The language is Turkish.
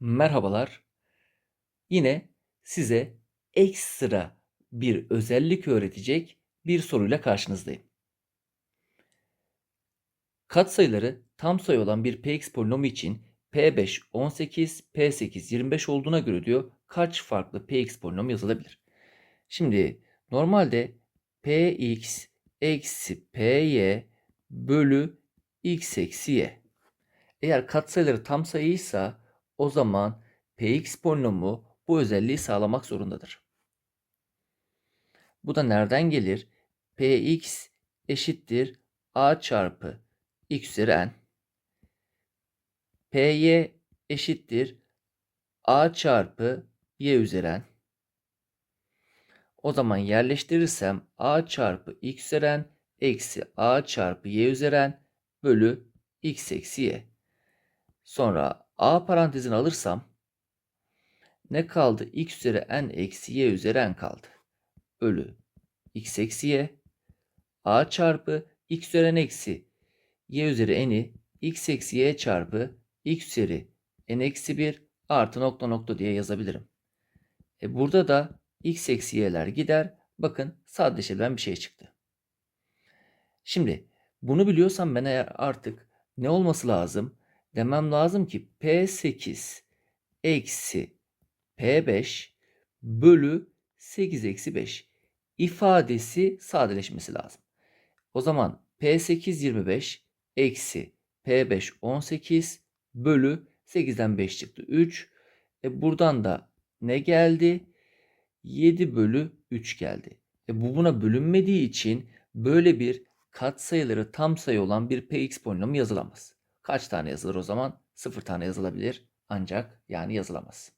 Merhabalar. Yine size ekstra bir özellik öğretecek bir soruyla karşınızdayım. Katsayıları tam sayı olan bir px polinomu için p5 18, p8 25 olduğuna göre diyor kaç farklı px polinomu yazılabilir? Şimdi normalde px eksi py bölü x eksi y. Eğer katsayıları tam sayıysa o zaman px polinomu bu özelliği sağlamak zorundadır. Bu da nereden gelir? px eşittir a çarpı x üzeri n. py eşittir a çarpı y üzeri n. O zaman yerleştirirsem a çarpı x üzeri n eksi a çarpı y üzeri n bölü x eksi y. Sonra a parantezini alırsam ne kaldı? x üzeri n eksi y üzeri n kaldı. Bölü x eksi y a çarpı x üzeri n eksi y üzeri n'i x eksi y çarpı x üzeri n eksi 1 artı nokta nokta diye yazabilirim. E burada da x eksi y'ler gider. Bakın sadeleştirilen bir şey çıktı. Şimdi bunu biliyorsam ben eğer artık ne olması lazım? Demem lazım ki P8 eksi P5 bölü 8 eksi 5 ifadesi sadeleşmesi lazım. O zaman P8 25 eksi P5 18 bölü 8'den 5 çıktı 3. E buradan da ne geldi? 7 bölü 3 geldi. E bu buna bölünmediği için böyle bir katsayıları tam sayı olan bir px polinomu yazılamaz. Kaç tane yazılır o zaman? 0 tane yazılabilir ancak yani yazılamaz.